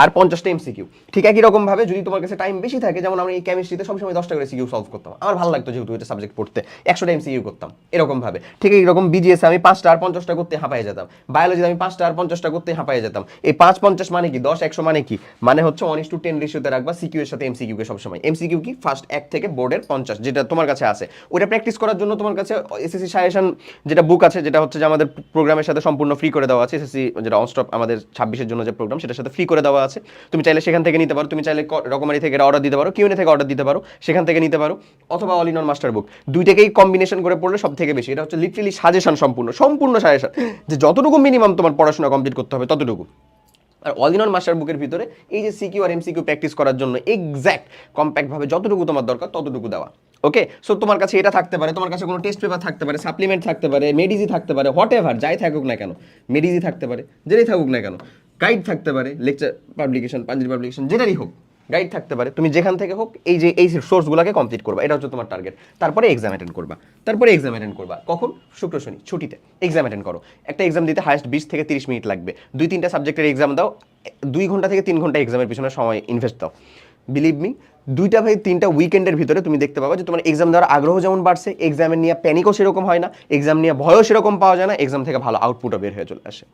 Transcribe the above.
আর পঞ্চাশটা এমসিকিউ ঠিক একই রকম ভাবে যদি তোমার কাছে টাইম বেশি থাকে, যেমন আমি এই কেমিস্ট্রিতে সবসময় দশটা করে সিকিউ সলভ করতাম। আমার ভালো লাগতো যেহেতু এটা সাবজেক্ট পড়তে। একশোটা এমসিকিউ করতাম এরকম ভাবে ঠিক এইরকম বিজিএস আমি পাঁচটা আর পঞ্চাশটা করতে হাঁপাই যেতাম। বায়োলজিতে আমি পাঁচটা আর পঞ্চাশটা করতে হাঁপাই যেতাম। এই পাঁচ পঞ্চাশ মানে কি? দশ, একশো মানে কি? মানে হচ্ছে ওয়ান টু টেন রেশিওতে রাখবা সিকিউ এর সাথে এমসিকিউ কে সবসময়। এমসিকিউ কি? ফার্স্ট এক থেকে বোর্ডের পঞ্চাশ, যেটা তোমার কাছে আছে। ওটা প্র্যাকটিস করার জন্য তোমার কাছে এসএসসি সাজেশন যেটা বুক আছে, যেটা হচ্ছে যে আমাদের প্রোগ্রামের সাথে সম্পূর্ণ ফ্রি করে দেওয়া আছে। এসএসসি যেটা অনস্টপ আমাদের ছাব্বিশের জন্য যে প্রোগ্রাম সেটার সাথে ফ্রি করে দেওয়া আছে। তুমি চাইলে সেখান থেকে নিতে পারো। তুমি চাইলে রকমারি থেকে অর্ডার দিতে পারো, কিউনে থেকে অর্ডার দিতে পারো, সেখান থেকে নিতে পারো, অথবা all in one master book দুইটাকেই combination করে পড়লে সব থেকে বেশি। এটা হচ্ছে লিটারেলি সাজেশন সম্পূর্ণ সম্পূর্ণ সাজেশন যে যতটুকু মিনিমাম তোমার পড়াশোনা কমপ্লিট করতে হবে, ততটুকু। আর অল ইন অন মাস্টার বুকের ভিতরে এই যে সিকিউ আর এমসিকিউ প্র্যাকটিস করার জন্য এক্স্যাক্ট কম্প্যাক্টভাবে যতটুকু তোমার দরকার, ততটুকু দেওয়া। ওকে সো তোমার কাছে এটা থাকতে পারে, তোমার কাছে কোনো টেস্ট পেপার থাকতে পারে সাপ্লিমেন্ট থাকতে পারে মেডিজি থাকতে পারে হোয়াট এভার যাই থাকুক না কেন মেডিজি থাকতে পারে, যেটাই থাকুক না কেন। গাইড থাকতে পারে লেকচার পাবলিকেশন পাঞ্জাবি পাবলিকেশন যেটারই হোক গাইড থাকতে পারে। তুমি যেখান থেকে হোক, এই যে, এই সোর্সগুলোকে কমপ্লিট করবা, এটা হচ্ছে তোমার টার্গেট তারপরে এক্সাম অ্যাটেন্ড করবা। তারপরে এক্সাম অ্যাটেন্ড করবা। কখন? শুক্র শনি, ছুটিতে। এক্সাম অ্যাটেন্ড করো। একটা এক্সাম দিতে হায়েস্ট বিশ থেকে তিরিশ মিনিট লাগবে। দুই, তিনটা সাবজেক্টের এক্সাম দাও। দুই ঘণ্টা থেকে তিন ঘণ্টা এক্সামের পিছনে সময় ইনভেস্ট দাও। বিলিভ মি দুইটা ভাই তিনটা উইকেন্ডের ভিতরে তুমি দেখতে পাবা যে তোমার এক্সাম দেওয়ার আগ্রহ যেমন বাড়ছে এক্সামের নিয়ে প্যানিকও সেরকম হয় না এক্সাম নিয়ে ভয়ও সেরকম পাওয়া যায় না এক্সাম থেকে ভালো আউটপুটও বের হয়ে চলে আসে।